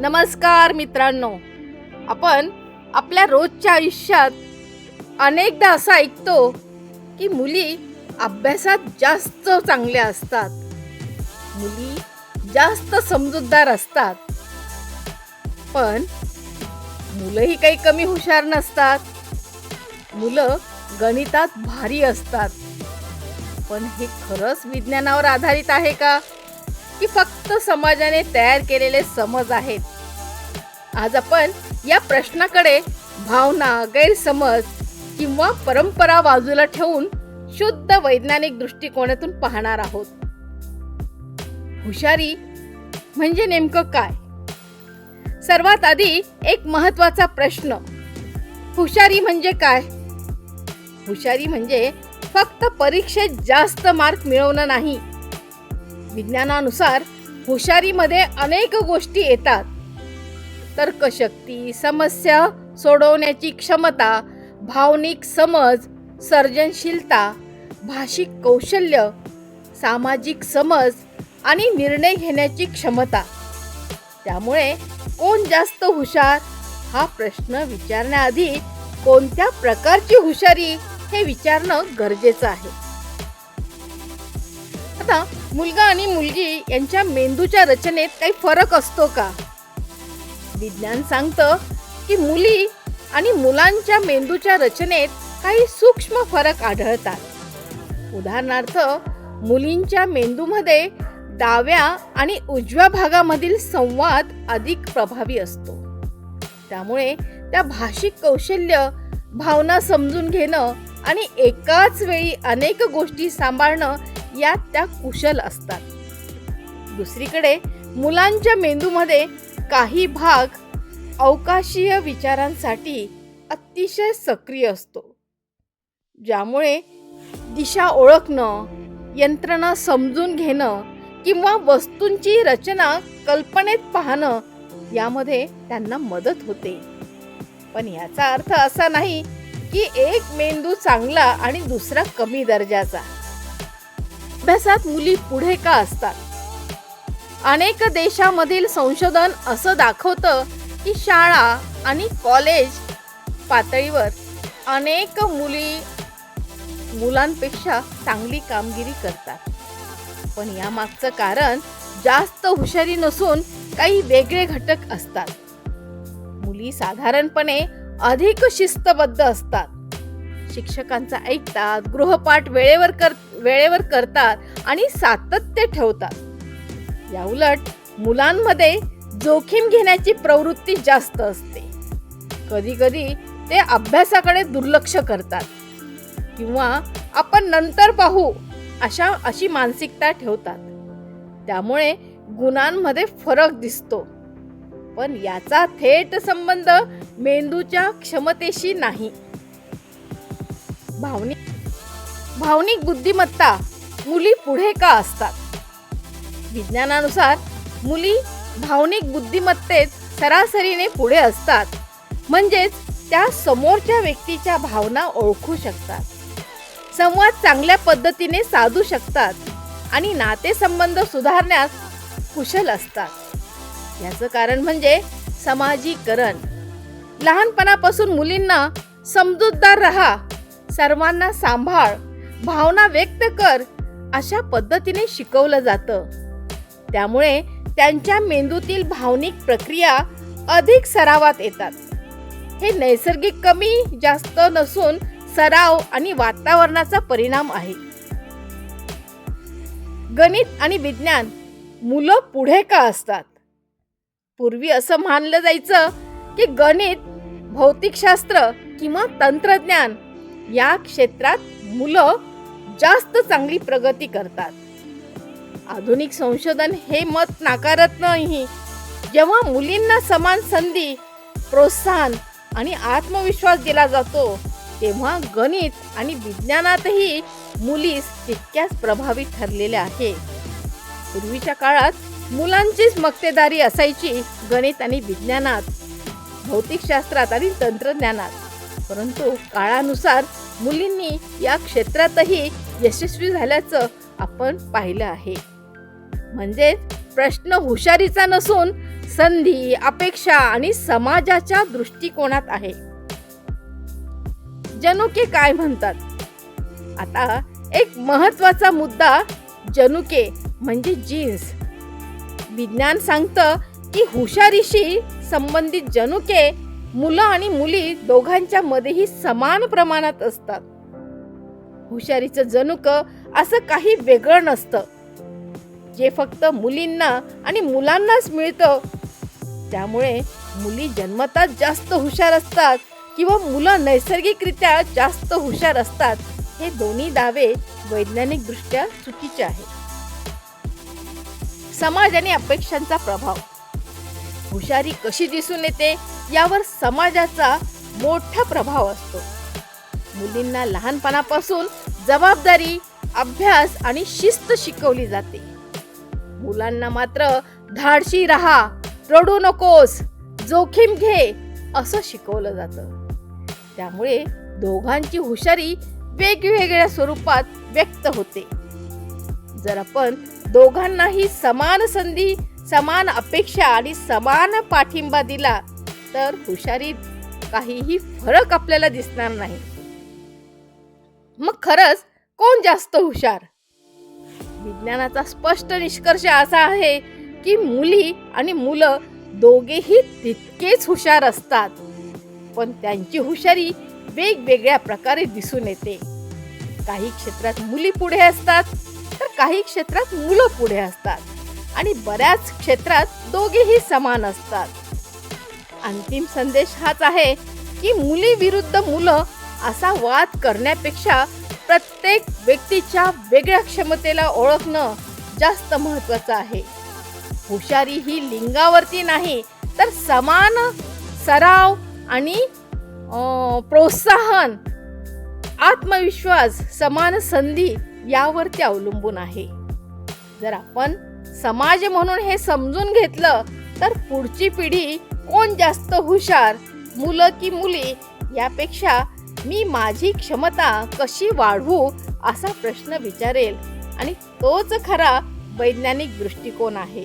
नमस्कार मित्रांनो. आपण आपल्या रोजच्या आयुष्यात अनेकदा असं ऐकतो की मुली अभ्यासात जास्त चांगल्या असतात. मुली जास्त समजूतदार असतात. पण मुलंही काही कमी हुशार नसतात. मुलं गणितात भारी असतात. पण हे खरंच विज्ञानावर आधारित आहे का? की फक्त समाजाने तयार केलेले समज आहेत. आज आपण या प्रश्नाकडे भावना गैरसमज किंवा परंपरा बाजूला ठेवून शुद्ध वैज्ञानिक दृष्टिकोनातून पाहणार आहोत. हुशारी म्हणजे नेमकं काय? सर्वात आधी एक महत्त्वाचा प्रश्न हुशारी म्हणजे काय? हुशारी म्हणजे फक्त परीक्षेत जास्त मार्क मिळवणं नाही. विज्ञानानुसार हुशारीमध्ये अनेक गोष्टी येतात. तर्कशक्ती समस्या सोडवण्याची क्षमता भावनिक समज सर्जनशीलता भाषिक कौशल्य सामाजिक समज आणि निर्णय घेण्याची क्षमता. त्यामुळे कोण जास्त हुशार? हा प्रश्न विचारण्याआधी कोणत्या प्रकारची हुशारी हे विचारणं गरजेचं आहे? आता मुलगा आणि मुलगी यांच्या मेंदूच्या रचनेत काही फरक असतो का? विज्ञान सांगतं की मुली आणि मुलांच्या मेंदूच्या रचनेत काही सूक्ष्म फरक आढळतात. उदाहरणार्थ मुलींच्या मेंदूमध्ये डाव्या आणि उजव्या भागामधील संवाद अधिक प्रभावी असतो. त्यामुळे त्या भाषिक कौशल्य भावना समजून घेणं आणि एकाच वेळी अनेक गोष्टी सांभाळणं यात त्या कुशल असतात. दुसरीकडे मुलांच्या मेंदूमध्ये काही भाग अवकाशीय विचारांसाठी अतिशय सक्रिय असतो. ज्यामुळे दिशा ओळखणं यंत्रणा समजून घेणं किंवा वस्तूंची रचना कल्पनेत पाहणं यामध्ये त्यांना मदत होते. पण याचा अर्थ असा नाही की एक मेंदू चांगला आणि दुसरा कमी दर्जाचा. अभ्यासात मुली पुढे का असतात? अनेक देशामधील संशोधन असं दाखवतं की शाळा आणि कॉलेज पातळीवर अनेक मुली मुलांपेक्षा चांगली कामगिरी करतात. पण यामागचं कारण जास्त हुशारी नसून काही वेगळे घटक असतात. मुली साधारणपणे अधिक शिस्तबद्ध असतात. शिक्षकांचा ऐकतात गृहपाठ वेळेवर कर वेळेवर करतात आणि सातत्य ठेवतात. या उलट मुलांमध्ये जोखीम घेण्याची प्रवृत्ती जास्त असते. कधी कधी ते अभ्यासाकडे दुर्लक्ष करतात. किंवा आपण नंतर पाहू अशा अशी मानसिकता ठेवतात. त्यामुळे गुणांमध्ये फरक दिसतो. पण याचा थेट संबंध मेंदूच्या क्षमतेशी नाही. भावनिक भावनिक बुद्धिमत्ता मुली पुढे का असतात? विज्ञानानुसार मुली भावनिक बुद्धिमत्तेत सरासरीने पुढे असतात. म्हणजेच त्या समोरच्या व्यक्तीच्या भावना ओळखू शकतात. संवाद चांगल्या पद्धतीने साधू शकतात आणि नातेसंबंध सुधारण्यास कुशल असतात. याचं कारण म्हणजे समाजीकरण. लहानपणापासून मुलींना समजूतदार राहा सर्वांना सांभाळ भावना व्यक्त कर अशा पद्धतीने शिकवलं जातं. त्यामुळे त्यांच्या मेंदूतील भावनिक प्रक्रिया अधिक सरावात येतात. हे नैसर्गिक कमी जास्त नसून सराव आणि वातावरणाचा परिणाम आहे. गणित आणि विज्ञान मुलं पुढे का असतात? पूर्वी असं मानलं जायचं की गणित भौतिकशास्त्र किंवा तंत्रज्ञान या क्षेत्रात मुलं जास्त चांगली प्रगती करतात. आधुनिक संशोधन हे मत नाकारत नाही. जेव्हा मुलींना समान संधी प्रोत्साहन आणि आत्मविश्वास दिला जातो तेव्हा गणित आणि विज्ञानातही मुली तितक्याच प्रभावी ठरलेल्या आहे. पूर्वीच्या काळात मुलांचीच मक्तेदारी असायची गणित आणि विज्ञानात भौतिकशास्त्रात आणि तंत्रज्ञानात. परंतु काळानुसार मुलींनी या क्षेत्रातही यशस्वी झाल्याचं आपण पाहिलं आहे. म्हणजेच प्रश्न हुशारीचा नसून संधी अपेक्षा आणि समाजाच्या दृष्टिकोनात आहे. जनुके काय म्हणतात? आता एक महत्त्वाचा मुद्दा जनुके म्हणजे जीन्स विज्ञान सांगतं की हुशारीशी संबंधित जनुके मुलं आणि मुली दोघांच्या मध्येही समान प्रमाणात असतात. हुशारीचं जनुक असं काही वेगळं नसतं. जे फक्त मुलींना आणि मुलांनाच मिळतं त्यामुळे मुली जन्मतात जास्त हुशार असतात किंवा मुलं नैसर्गिकरित्या जास्त हुशार असतात हे दोन्ही दावे वैज्ञानिकदृष्ट्या चुकीचे आहेत. समाज आणि अपेक्षांचा प्रभाव. हुशारी कशी दिसून येते यावर समाजाचा मोठा प्रभाव असतो. मुलींना लहानपणापासून जबाबदारी अभ्यास आणि शिस्त शिकवली जाते. मुलांना मात्र धाडशी राहा रडू नकोस जोखीम घे असं शिकवलं जातं. त्यामुळे दोघांची हुशारी वेगवेगळ्या स्वरूपात व्यक्त होते. जर आपण दोघांनाही समान संधी समान अपेक्षा आणि समान पाठिंबा दिला तर हुशारीत काहीही फरक आपल्याला दिसणार नाही. मग खरंच कोण जास्त हुशार? विज्ञानाचा स्पष्ट निष्कर्ष असा आहे की मुली आणि मुलं दोघेही तितकेच हुशार असतात. पण त्यांची हुशारी वेगवेगळ्या प्रकारे दिसून येते. काही क्षेत्रात मुली पुढे असतात तर काही क्षेत्रात मुलं पुढे असतात आणि बऱ्याच क्षेत्रात दोघेही समान असतात. अंतिम संदेश हाच आहे की मुली विरुद्ध मुलं असा वाद करण्यापेक्षा प्रत्येक व्यक्तीच्या वेगळ्या क्षमतेला ओळखणं जास्त महत्वाचं आहे. हुशारी ही लिंगावरती नाही तर समान सराव आणि प्रोत्साहन आत्मविश्वास समान संधी यावरती अवलंबून आहे. जर आपण समाज म्हणून हे समजून घेतलं तर पुढची पिढी कोण जास्त हुशार मुलं की मुली यापेक्षा मी माझी क्षमता कशी वाढवू असा प्रश्न विचारेल आणि तोच खरा वैज्ञानिक दृष्टिकोन आहे.